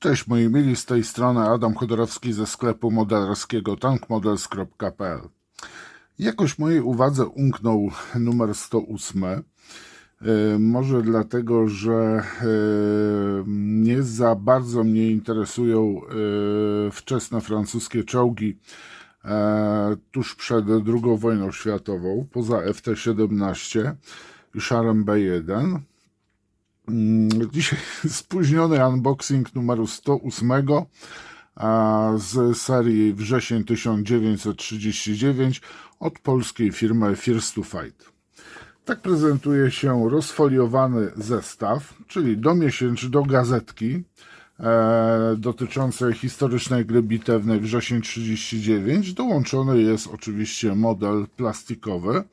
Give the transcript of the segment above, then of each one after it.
Cześć moi mili, z tej strony Adam Chodorowski ze sklepu modelarskiego tankmodels.pl Jakoś mojej uwadze umknął numer 108. E, Może dlatego, że e, nie za bardzo mnie interesują e, wczesne francuskie czołgi tuż przed II wojną światową, poza FT-17 i Szarem B1. Mm, Dzisiaj spóźniony unboxing numeru 108 a, z serii wrzesień 1939 od polskiej firmy First to Fight. Tak prezentuje się rozfoliowany zestaw, czyli do miesięcy, do gazetki e, dotyczącej historycznej gry bitewnej wrzesień 39. Dołączony jest oczywiście model plastikowy.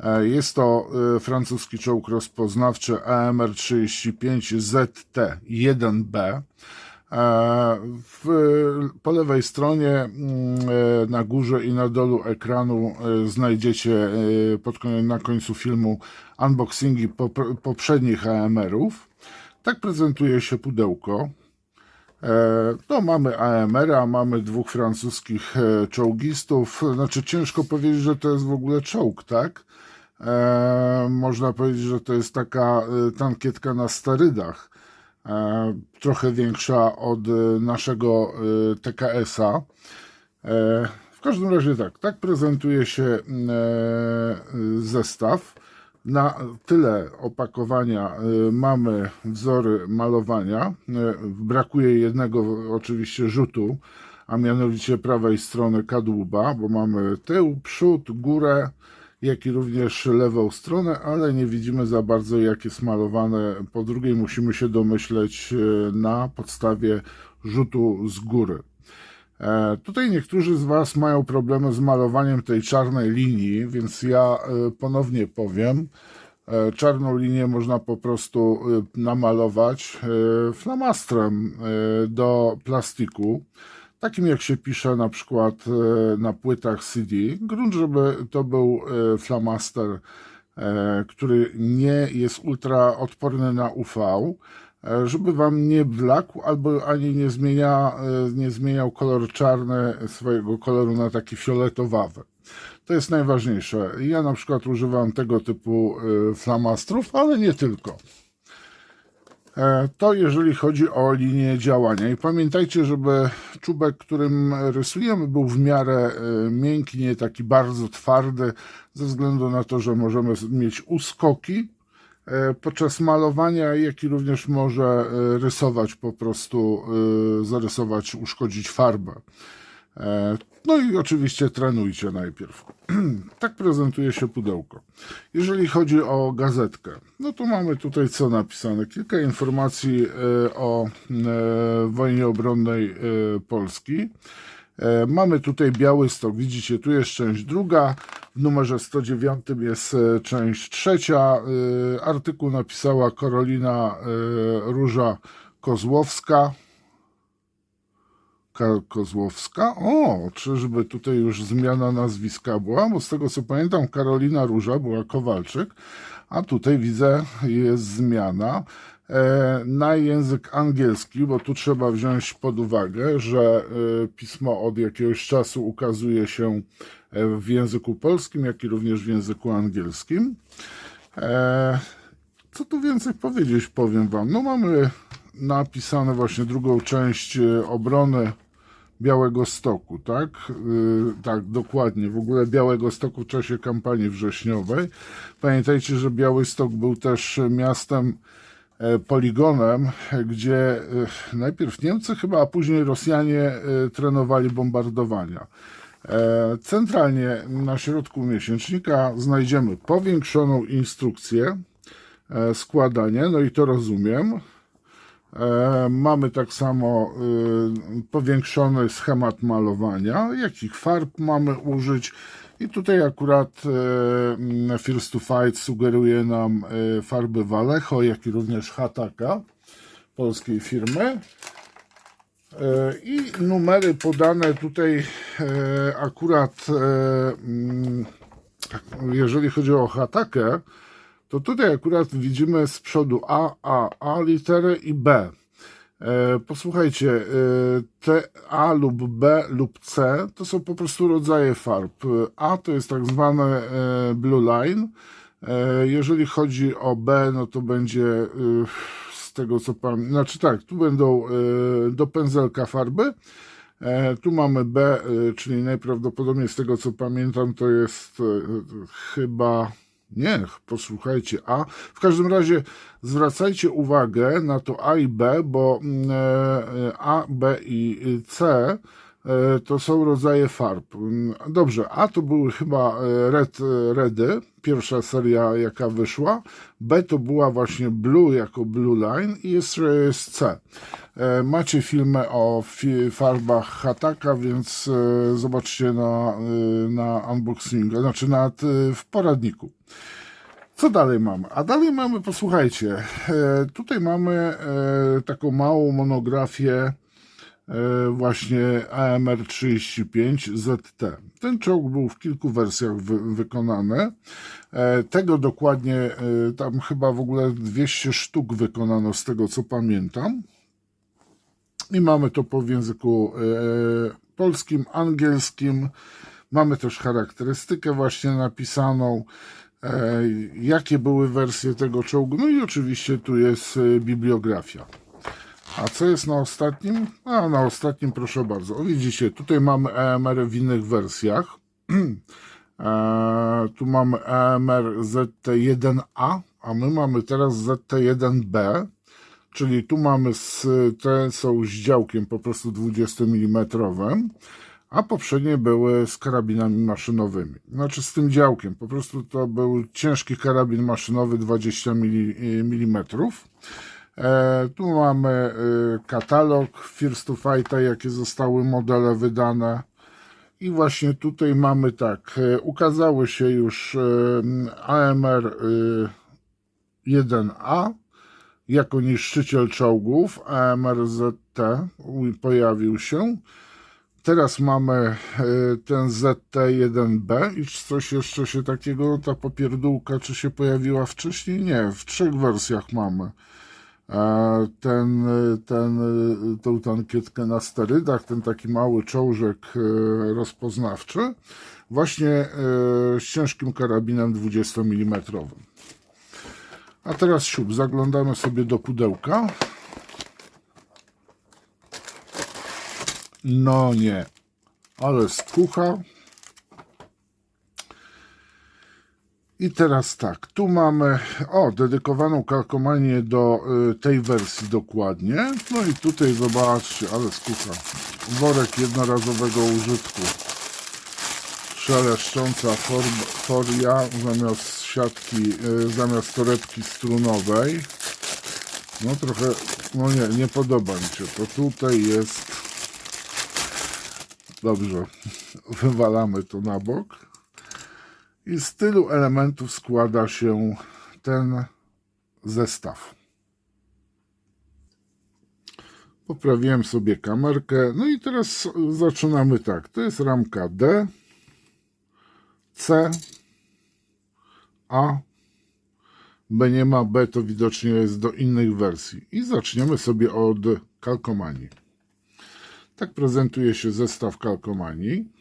E, Jest to e, francuski czołg rozpoznawczy AMR-35ZT-1B. E, W, po lewej stronie mm, na górze i na dolu ekranu znajdziecie pod, na końcu filmu unboxingi popr- poprzednich AMR-ów. Tak prezentuje się pudełko. E, No, mamy AMR-a, mamy dwóch francuskich e, czołgistów. Znaczy, ciężko powiedzieć, że to jest w ogóle czołg, tak? E, można powiedzieć, że to jest taka e, tankietka na sterydach, e, trochę większa od naszego TKS-a. E, w każdym razie tak, tak prezentuje się zestaw. Na tyle opakowania e, mamy wzory malowania. E, Brakuje jednego oczywiście rzutu, a mianowicie prawej strony kadłuba, bo mamy tył, przód, górę, jak i również lewą stronę, ale nie widzimy za bardzo jak jest malowane. Po drugiej musimy się domyśleć e, na podstawie rzutu z góry. E, Tutaj niektórzy z Was mają problemy z malowaniem tej czarnej linii, więc ja e, ponownie powiem. E, Czarną linię można po prostu namalować flamastrem do plastiku, takim jak się pisze na przykład na płytach CD. Grunt, żeby to był flamaster, który nie jest ultra odporny na UV, żeby wam nie blakł albo ani nie, zmienia, e, nie zmieniał kolor czarny swojego koloru na taki fioletowawy. To jest najważniejsze. Ja na przykład używam tego typu e, flamastrów, ale nie tylko. E, To jeżeli chodzi o linię działania. I pamiętajcie, żeby czubek, którym rysujemy, był w miarę e, miękki, nie taki bardzo twardy, ze względu na to, że możemy mieć uskoki e, podczas malowania, jak i również może e, rysować po prostu, e, zarysować, uszkodzić farbę. E, No i oczywiście trenujcie najpierw. tak prezentuje się pudełko. Jeżeli chodzi o gazetkę, no to mamy tutaj co napisane. Kilka informacji e, o e, wojnie obronnej e, Polski. E, Mamy tutaj biały stok, widzicie, tu jest część druga, w numerze 109 jest e, część trzecia. E, Artykuł napisała Karolina e, Róża Kozłowska. Ka- Kozłowska. O, czyżby tutaj już zmiana nazwiska była? Bo z tego co pamiętam, Karolina Róża była Kowalczyk, a tutaj widzę jest zmiana na język angielski, bo tu trzeba wziąć pod uwagę, że e, pismo od jakiegoś czasu ukazuje się e, w języku polskim, jak i również w języku angielskim. E, co tu więcej powiedzieć, powiem Wam. No mamy napisane właśnie drugą część e, obrony Białego Stoku, tak? Tak, dokładnie. W ogóle Białego Stoku w czasie kampanii wrześniowej. Pamiętajcie, że Biały Stok był też miastem, e, poligonem, gdzie e, najpierw Niemcy chyba, a później Rosjanie e, trenowali bombardowania. E, Centralnie na środku miesięcznika znajdziemy powiększoną instrukcję e, składania, no i to rozumiem. E, Mamy tak samo y, powiększony schemat malowania, jakich farb mamy użyć. I tutaj akurat y, First to Fight sugeruje nam y, farby Vallejo, jak i również Hataka polskiej firmy. E, I numery podane tutaj e, akurat, mm, jeżeli chodzi o Hatakę, to tutaj akurat widzimy z przodu A, A, A literę i B. E, Posłuchajcie, e, te A lub B lub C to są po prostu rodzaje farb. A to jest tak zwane e, blue line. Jeżeli chodzi o B, no to będzie z tego co pamiętam, znaczy tak, tu będą do pędzelka farby. Tu mamy B, czyli najprawdopodobniej z tego co pamiętam, to jest chyba. Nie, posłuchajcie, A. W każdym razie zwracajcie uwagę na to A i B, bo mm, e, A, B i C e, to są rodzaje farb. Mm, Dobrze, A to były chyba e, Red e, Redy, pierwsza seria jaka wyszła. B to była właśnie Blue jako Blue Line i jest, e, C. E, Macie filmy o farbach Hataka, więc e, zobaczcie na, e, na unboxingu, znaczy na, w poradniku. Co dalej mamy? A dalej mamy, posłuchajcie, e, tutaj mamy e, taką małą monografię e, właśnie AMR 35 ZT. Ten czołg był w kilku wersjach wy, wykonany. E, Tego dokładnie, e, tam chyba w ogóle 200 sztuk wykonano z tego co pamiętam. I mamy to po języku e, polskim, angielskim. Mamy też charakterystykę właśnie napisaną, e, jakie były wersje tego czołgu. No i oczywiście tu jest e, bibliografia. A co jest na ostatnim? A na ostatnim proszę bardzo. O, widzicie, tutaj mamy EMR w innych wersjach. E, tu mamy EMR ZT1A, a my mamy teraz ZT1B. Czyli tu mamy z, te są z działkiem po prostu 20 mm, a poprzednie były z karabinami maszynowymi. Znaczy z tym działkiem, po prostu to był ciężki karabin maszynowy 20 mm. E, tu mamy e, katalog First to Fighta, jakie zostały modele wydane. I właśnie tutaj mamy tak, e, ukazały się już e, AMR e, 1A, jako niszczyciel czołgów AMRZT pojawił się. Teraz mamy ten ZT1B i coś jeszcze się takiego, ta popierdółka, czy się pojawiła wcześniej? Nie, w trzech wersjach mamy. Ten, ten, tą tankietkę na sterydach, ten taki mały czołżek e, rozpoznawczy, właśnie e, z ciężkim karabinem 20 mm. A teraz siup, zaglądamy sobie do pudełka. No nie, ale skucha. I teraz tak, tu mamy, o, dedykowaną kalkomanię do y, tej wersji dokładnie. No i tutaj zobaczcie, ale skucha. Worek jednorazowego użytku. Szeleszcząca folia zamiast siatki, y, zamiast torebki strunowej. No trochę, no nie, nie podoba mi się to. Tutaj jest, dobrze, wywalamy to na bok. I z tylu elementów składa się ten zestaw. Poprawiłem sobie kamerkę. No i teraz zaczynamy tak. To jest ramka D, C, A, B nie ma, B to widocznie jest do innych wersji. I zaczniemy sobie od kalkomanii. Tak prezentuje się zestaw kalkomanii.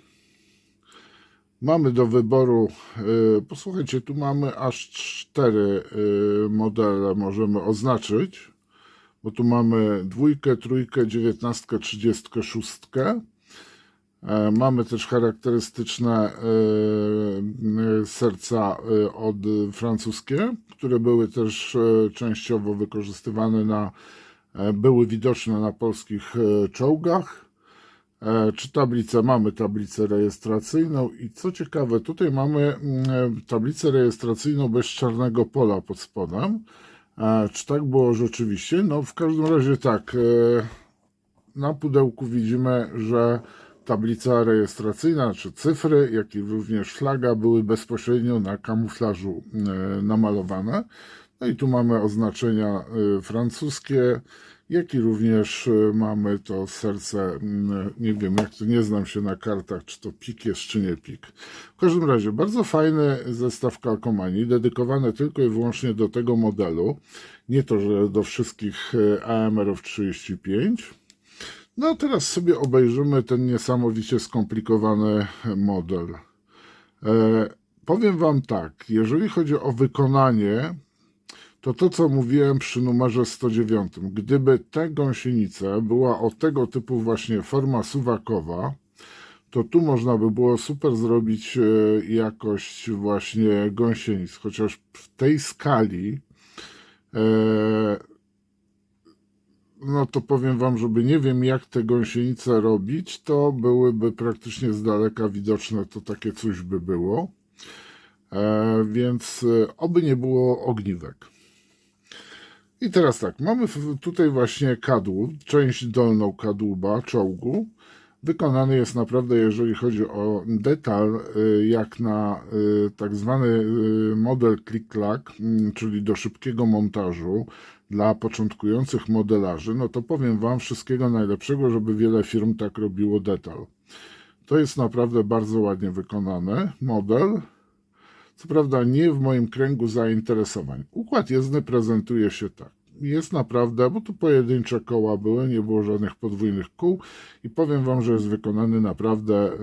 Mamy do wyboru, y, posłuchajcie, tu mamy aż cztery y, modele, możemy oznaczyć, bo tu mamy dwójkę, trójkę, dziewiętnastkę, trzydziestkę, szóstkę. E, Mamy też charakterystyczne y, serca od francuskie, które były też częściowo wykorzystywane na, e, były widoczne na polskich czołgach. E, Czy tablicę? Mamy tablicę rejestracyjną i co ciekawe, tutaj mamy mm, tablicę rejestracyjną bez czarnego pola pod spodem. E, Czy tak było rzeczywiście? No w każdym razie tak. e, Na pudełku widzimy, że tablica rejestracyjna, czy cyfry, jak i również flaga były bezpośrednio na kamuflażu e, namalowane. No i tu mamy oznaczenia e, francuskie, jak i również e, mamy to serce, nie wiem, jak to nie znam się na kartach, czy to pik jest, czy nie pik. W każdym razie, bardzo fajny zestaw kalkomanii, dedykowany tylko i wyłącznie do tego modelu. Nie to, że do wszystkich e, AMR-ów 35. No a teraz sobie obejrzymy ten niesamowicie skomplikowany model. E, powiem Wam tak, jeżeli chodzi o wykonanie, to to, co mówiłem przy numerze 109, gdyby ta gąsienica była o tego typu właśnie forma suwakowa, to tu można by było super zrobić e, jakość właśnie gąsienic, chociaż w tej skali e, no to powiem wam, żeby nie wiem jak te gąsienice robić, to byłyby praktycznie z daleka widoczne, to takie coś by było. E, więc oby nie było ogniwek. I teraz tak, mamy tutaj właśnie kadłub, część dolną kadłuba czołgu. Wykonany jest naprawdę, jeżeli chodzi o detal, y, jak na y, tak zwany y, model click-clack, mm, czyli do szybkiego montażu dla początkujących modelarzy, no to powiem Wam wszystkiego najlepszego, żeby wiele firm tak robiło detal. To jest naprawdę bardzo ładnie wykonany model. Co prawda nie w moim kręgu zainteresowań. Układ jezdny prezentuje się tak. Jest naprawdę, bo tu pojedyncze koła były, nie było żadnych podwójnych kół i powiem Wam, że jest wykonany naprawdę y,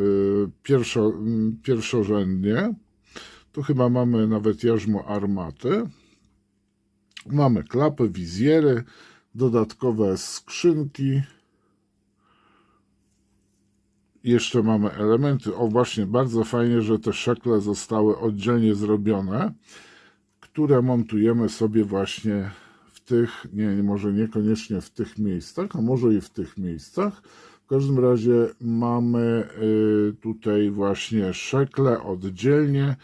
pierwszo, y, pierwszorzędnie. Tu chyba mamy nawet jarzmo armaty. Mamy klapy, wizjery, dodatkowe skrzynki. Jeszcze mamy elementy. O, właśnie, bardzo fajnie, że te szekle zostały oddzielnie zrobione, które montujemy sobie właśnie w tych, nie, może niekoniecznie w tych miejscach, a może i w tych miejscach. W każdym razie mamy y, tutaj właśnie szekle oddzielnie,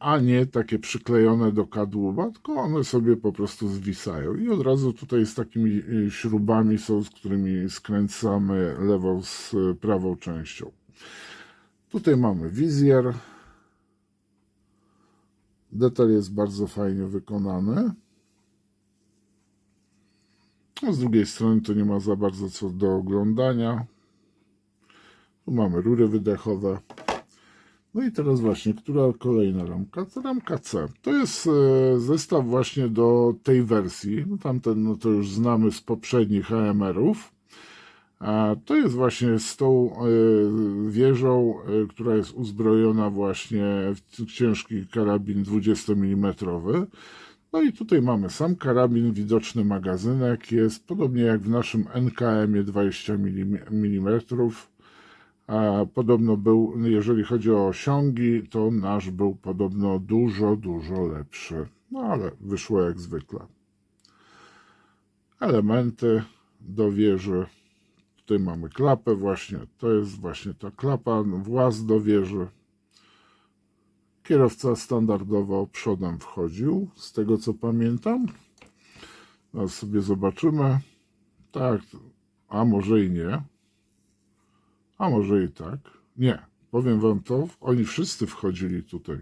a nie takie przyklejone do kadłuba, tylko one sobie po prostu zwisają. I od razu tutaj z takimi y, śrubami są, z którymi skręcamy lewą z y, prawą częścią. Tutaj mamy wizjer. Detal jest bardzo fajnie wykonany. A z drugiej strony to nie ma za bardzo co do oglądania. Tu mamy rury wydechowe. No i teraz właśnie, która kolejna ramka? To ramka C. To jest e, zestaw właśnie do tej wersji. No tamten no to już znamy z poprzednich AMR-ów. A to jest właśnie z tą e, wieżą, e, która jest uzbrojona właśnie w ciężki karabin 20 mm. No i tutaj mamy sam karabin, widoczny magazynek, jest podobnie jak w naszym NKM 20 mm. Podobno był, jeżeli chodzi o osiągi, to nasz był podobno dużo, dużo lepszy. No ale wyszło jak zwykle. Elementy do wieży. Tutaj mamy klapę właśnie. To jest właśnie ta klapa, właz do wieży. Kierowca standardowo przodem wchodził, z tego co pamiętam. Teraz sobie zobaczymy. Tak, a może i nie. A może i tak. Nie, powiem wam to, oni wszyscy wchodzili tutaj.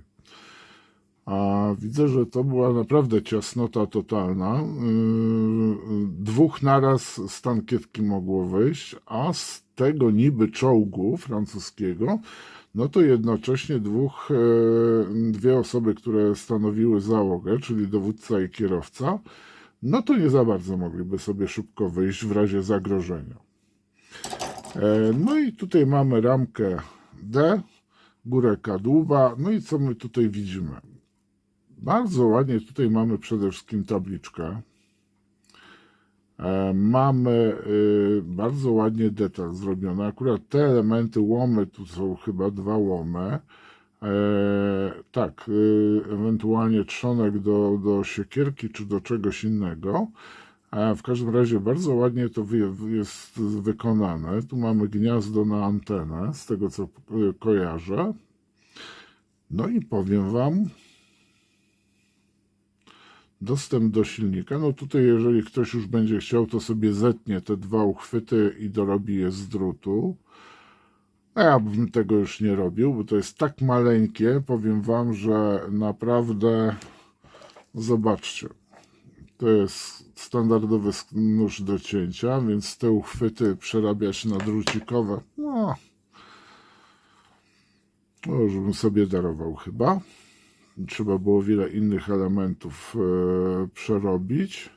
A widzę, że to była naprawdę ciasnota totalna. Yy, Dwóch naraz z tankietki mogło wyjść, a z tego niby czołgu francuskiego, no to jednocześnie dwóch, e, dwie osoby, które stanowiły załogę, czyli dowódca i kierowca, no to nie za bardzo mogliby sobie szybko wyjść w razie zagrożenia. E, No i tutaj mamy ramkę D, górę kadłuba. No i co my tutaj widzimy? Bardzo ładnie tutaj mamy przede wszystkim tabliczkę. E, Mamy y, bardzo ładnie detal zrobiony. Akurat te elementy łomy, tu są chyba dwa łomy. E, tak, y, ewentualnie trzonek do, do siekierki czy do czegoś innego. A w każdym razie bardzo ładnie to jest wykonane. Tu mamy gniazdo na antenę, z tego co kojarzę. No i powiem Wam, dostęp do silnika. No tutaj, jeżeli ktoś już będzie chciał, to sobie zetnie te dwa uchwyty i dorobi je z drutu. A ja bym tego już nie robił, bo to jest tak maleńkie. Powiem Wam, że naprawdę zobaczcie. To jest standardowy nóż do cięcia, więc te uchwyty przerabiać na drucikowe, no, no już bym sobie darował chyba. Trzeba było wiele innych elementów e, przerobić.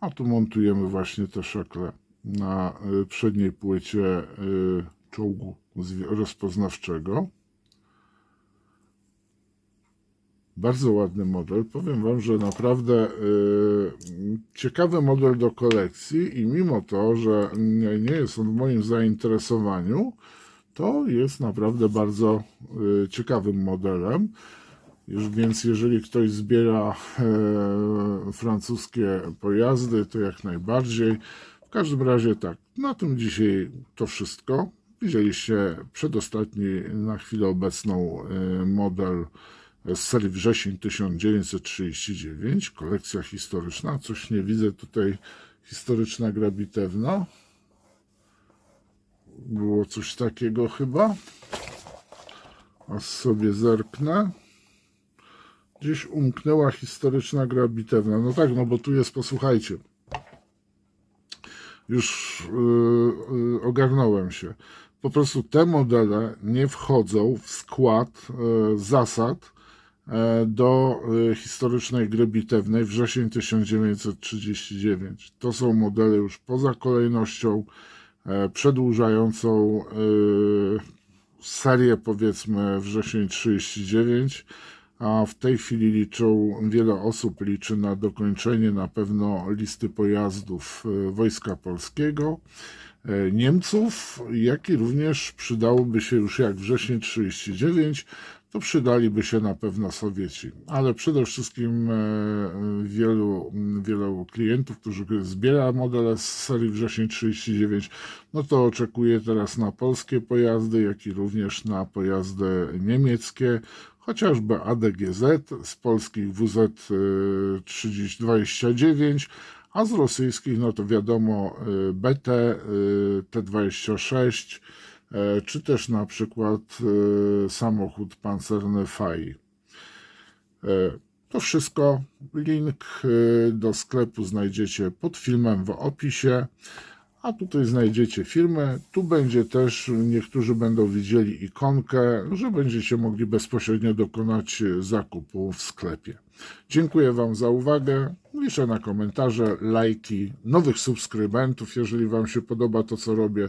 A tu montujemy właśnie te szekle na e, przedniej płycie e, czołgu rozpoznawczego. Bardzo ładny model. Powiem Wam, że naprawdę y, ciekawy model do kolekcji i mimo to, że nie, jest on w moim zainteresowaniu, to jest naprawdę bardzo y, ciekawym modelem. Już więc jeżeli ktoś zbiera e, francuskie pojazdy, to jak najbardziej. W każdym razie tak, na tym dzisiaj to wszystko. Widzieliście przedostatni na chwilę obecną e, model z serii wrzesień 1939, kolekcja historyczna. Coś nie widzę tutaj, historyczna gra bitewna. Było coś takiego chyba. A sobie zerknę. Gdzieś umknęła historyczna gra bitewna. No tak, no bo tu jest, posłuchajcie. Już yy, yy, ogarnąłem się. Po prostu te modele nie wchodzą w skład yy, zasad do y, historycznej gry bitewnej wrzesień 1939. To są modele już poza kolejnością, e, przedłużającą serię powiedzmy wrzesień 39, a w tej chwili liczą, wiele osób liczy na dokończenie na pewno listy pojazdów Wojska Polskiego, e, Niemców, jak i również przydałoby się już jak wrzesień 39, to przydaliby się na pewno Sowieci. Ale przede wszystkim e, wielu, wielu klientów, którzy zbiera modele z serii wrzesień 39, no to oczekuje teraz na polskie pojazdy, jak i również na pojazdy niemieckie, chociażby ADGZ z polskich WZ e, 3029, a z rosyjskich, no to wiadomo, e, BT, e, T26, e, czy też na przykład e, samochód pancerny FAI. E, To wszystko. Link e, do sklepu znajdziecie pod filmem w opisie. A tutaj znajdziecie firmę. Tu będzie też, niektórzy będą widzieli ikonkę, że będziecie mogli bezpośrednio dokonać e, zakupu w sklepie. Dziękuję Wam za uwagę. Liczę na komentarze, lajki, nowych subskrybentów, jeżeli Wam się podoba to, co robię.